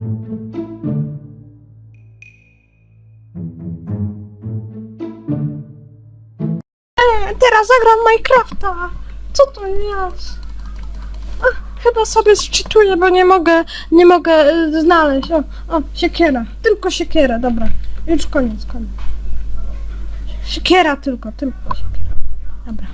E, teraz zagram Minecrafta. Co to jest? Ach, chyba sobie zczytuję, bo nie mogę, nie mogę e, znaleźć. O, o, siekiera. Tylko siekiera, dobra. Już koniec, koniec. Siekiera tylko, tylko siekiera. Dobra.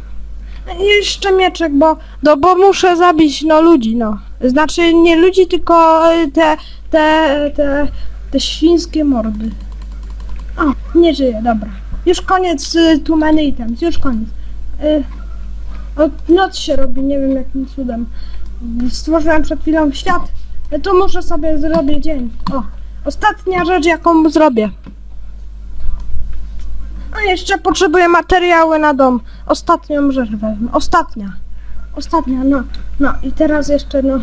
I jeszcze mieczek, bo, no, bo muszę zabić, no, ludzi, no. Znaczy, nie ludzi, tylko e, te, te, te, te świńskie mordy. O, nie żyje, dobra. Już koniec y, Too Many Items, już koniec. Y, o, noc się robi, nie wiem jakim cudem. Stworzyłem przed chwilą świat, y, to muszę sobie zrobię dzień. O, ostatnia rzecz jaką zrobię. A jeszcze potrzebuję materiały na dom. Ostatnią rzecz wezmę, ostatnia. Ostatnia, no, no i teraz jeszcze, no,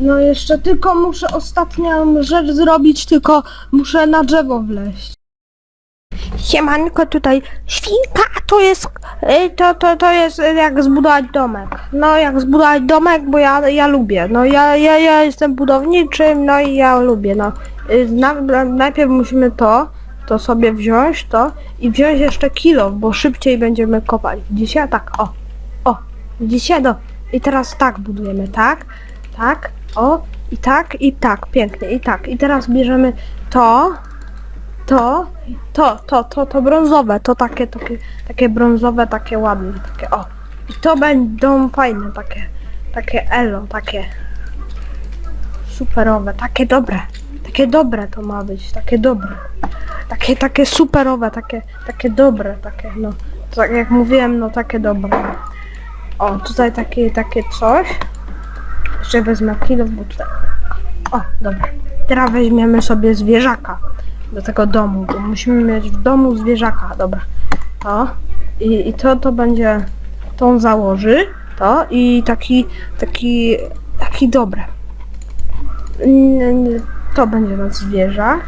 no jeszcze tylko muszę ostatnią rzecz zrobić, tylko muszę na drzewo wleźć. Siemanko, tutaj świnka, to jest, y, to, to, to jest y, jak zbudować domek. No jak zbudować domek, bo ja, ja lubię. No ja, ja, ja jestem budowniczym, no i ja lubię, no. Y, Na, na- najpierw musimy to, to sobie wziąć, to i wziąć jeszcze kilo, bo szybciej będziemy kopać. Dzisiaj tak, o, o, dzisiaj no. I teraz tak budujemy, tak, tak, o, i tak, i tak, pięknie, i tak. I teraz bierzemy to, to, to, to, to, to brązowe, to takie, takie, takie brązowe, takie ładne, takie o. I to będą fajne, takie, takie elo, takie superowe, takie dobre, takie dobre to ma być, takie dobre. Takie, takie superowe, takie, takie dobre, takie, no, tak jak mówiłem, no takie dobre. O, tutaj takie, takie coś. Jeszcze wezmę kilo, bo tutaj. O, dobra. Teraz weźmiemy sobie zwierzaka do tego domu, bo musimy mieć w domu zwierzaka, dobra. To i, i to to będzie, on założy, to i taki, taki, taki dobre. To będzie na zwierzak.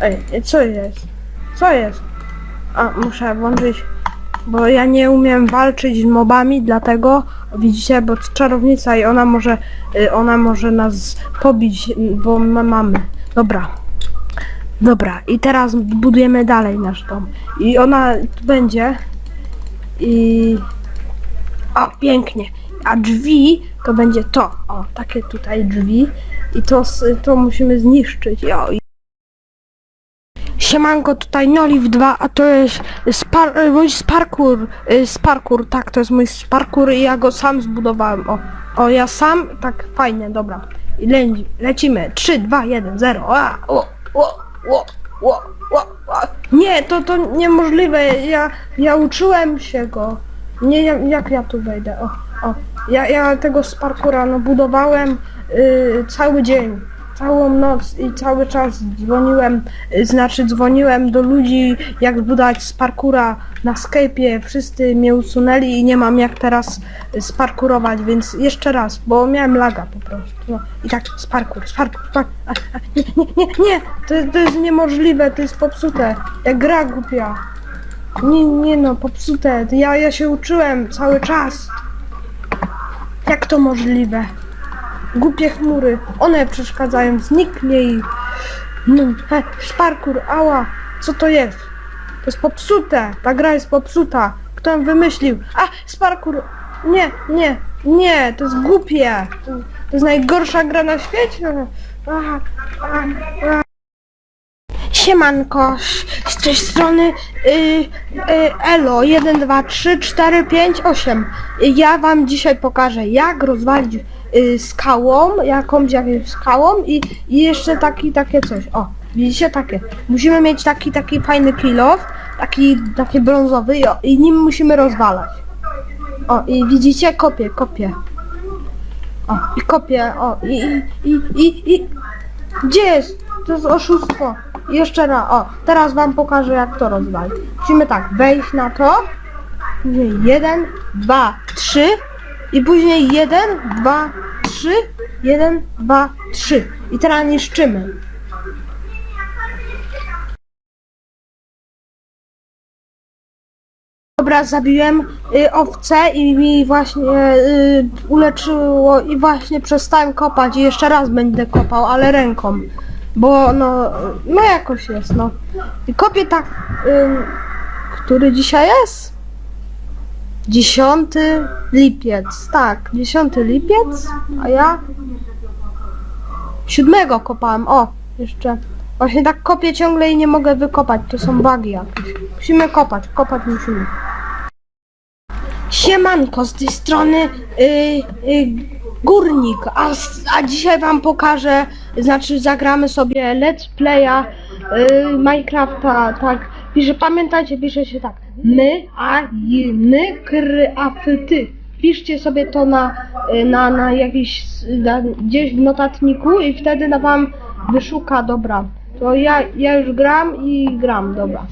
Ej, co jest? Co jest? A, muszę włączyć, bo ja nie umiem walczyć z mobami, dlatego widzicie, bo czarownica i ona może, y, ona może nas pobić, bo ma mamy. Dobra. Dobra, i teraz budujemy dalej nasz dom. I ona tu będzie. I. O, pięknie. A drzwi to będzie to. O, takie tutaj drzwi. I to, to musimy zniszczyć. O, i... Siemanko, tutaj Noliv 2, a to jest spar, y, mój sparkur. y, Sparkur, tak, to jest mój sparkur i ja go sam zbudowałem. O, o ja sam, tak fajnie, dobra. I le, lecimy. 3, 2, 1, 0. A, o, o, o, o, o, o. Nie, to, to niemożliwe. Ja, ja uczyłem się go. Nie, jak, ja tu wejdę? O, o. Ja, ja tego sparkura no, budowałem y, cały dzień. Całą noc i cały czas dzwoniłem, y, znaczy dzwoniłem do ludzi, jak zbudować z parkura na Skype'ie. Wszyscy mnie usunęli i nie mam jak teraz y, sparkurować, więc jeszcze raz, bo miałem laga po prostu. No, I tak, sparkur, sparkur, sparkur. Nie, nie, nie, nie, to, to jest niemożliwe, to jest popsute. Jak gra głupia. Nie, nie no, popsute. Ja, ja się uczyłem cały czas. Jak to możliwe? Głupie chmury, one przeszkadzają, zniknie i... No, he, parkour, ała, co to jest? To jest popsute, ta gra jest popsuta. Kto ją wymyślił? A, sparkur! Nie, nie, nie, to jest głupie. To, to jest najgorsza gra na świecie. A, a, a. Siemanko, z tej strony y, y, Elo 1, 2, 3, 4, 5, 8. Ja wam dzisiaj pokażę jak rozwalić y, skałą, jakąś jakąś skałą i, i jeszcze taki, takie coś. O, widzicie takie. Musimy mieć taki, taki fajny kilof, taki, taki brązowy i, i nim musimy rozwalać. O, i widzicie? Kopię, kopię. O, i kopię, o, i, i, i, i, i. Gdzie jest? To jest oszustwo. Jeszcze raz, o, teraz wam pokażę jak to rozwalić. Musimy tak, wejść na to, później jeden, dwa, trzy i później jeden, dwa, trzy, jeden, dwa, trzy. I teraz niszczymy. Dobra, zabiłem y, owcę i mi właśnie y, uleczyło i właśnie przestałem kopać i jeszcze raz będę kopał, ale ręką. Bo no, no jakoś jest, no. I kopię tak, ym, który dzisiaj jest? 10 lipiec, tak, 10 lipiec, a ja 7 kopałem, o, jeszcze. Właśnie tak kopię ciągle i nie mogę wykopać, to są bugi jakieś. Musimy kopać, kopać musimy. Siemanko, z tej strony y, y, Górnik, a, a dzisiaj wam pokażę, znaczy zagramy sobie let's playa y, Minecrafta, tak, pisze, pamiętajcie, pisze się tak, my, a, j, my, kr, a, f, ty. Piszcie sobie to na, y, na, na jakiś, na, gdzieś w notatniku i wtedy na wam wyszuka, dobra. To ja, ja już gram i gram, dobra.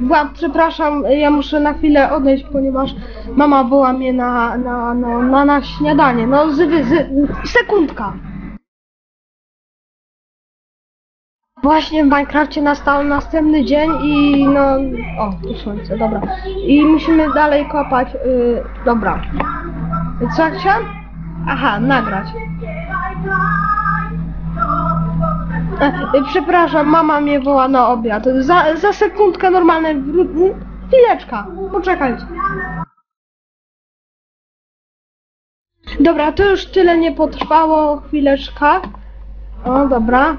Była, przepraszam, ja muszę na chwilę odejść, ponieważ mama woła mnie na, na, na, na, na śniadanie. No, z, z, sekundka. Właśnie w Minecrafcie nastał następny dzień i no... O, tu słońce, dobra. I musimy dalej kopać, y, dobra. Co ja chciałam? Aha, nagrać. E, Przepraszam, mama mnie woła na obiad. Za, za sekundkę normalne. wró- Chwileczka, poczekajcie. Dobra, to już tyle nie potrwało. Chwileczka. O, dobra.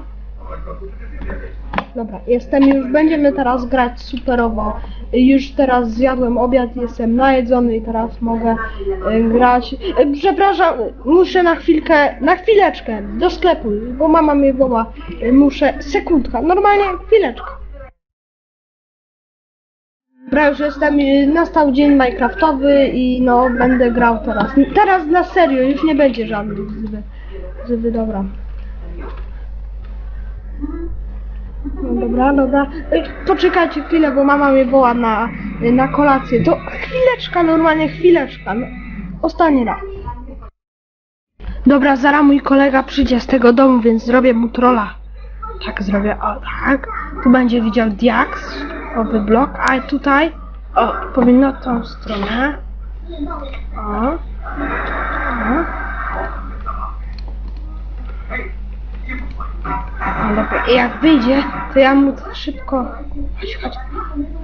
Dobra, jestem już, będziemy teraz grać superowo. Już teraz zjadłem obiad, jestem najedzony i teraz mogę e, grać. E, przepraszam, muszę na chwilkę, na chwileczkę do sklepu, bo mama mnie woła. E, muszę, sekundka, normalnie chwileczkę. Dobra, już jestem, nastał dzień Minecraftowy i no będę grał teraz. Teraz na serio, już nie będzie żadnych zwy, zwy dobra. No dobra, dobra. Ej, Poczekajcie chwilę, bo mama mnie woła na, na kolację. To chwileczka, normalnie chwileczka. No, ostatni raz. Dobra, zaraz mój kolega przyjdzie z tego domu, więc zrobię mu trolla. Tak zrobię, o tak. Tu będzie widział Diax, oby blok, a tutaj, o, powinno tą stronę. O. o. Dobra, i jak wyjdzie, to ja mu szybko... Chodź, chodź,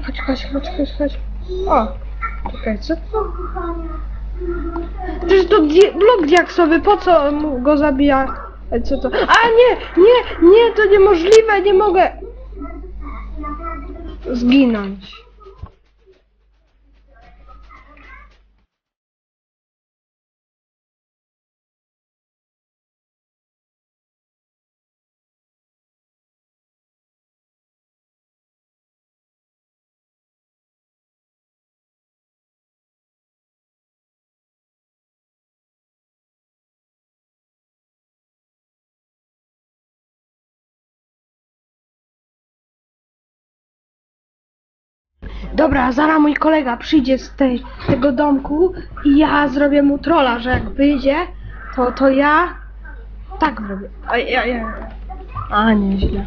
chodź, chodź, chodź, chodź, chodź. O, czekaj, co to? Przecież to blok diaksowy, po co mu go zabija? Co to? A nie, nie, nie, to niemożliwe, nie mogę zginąć. Dobra, zaraz mój kolega przyjdzie z tej, tego domku i ja zrobię mu trolla, że jak wyjdzie, to, to ja tak zrobię. A, ja, ja. A, nieźle.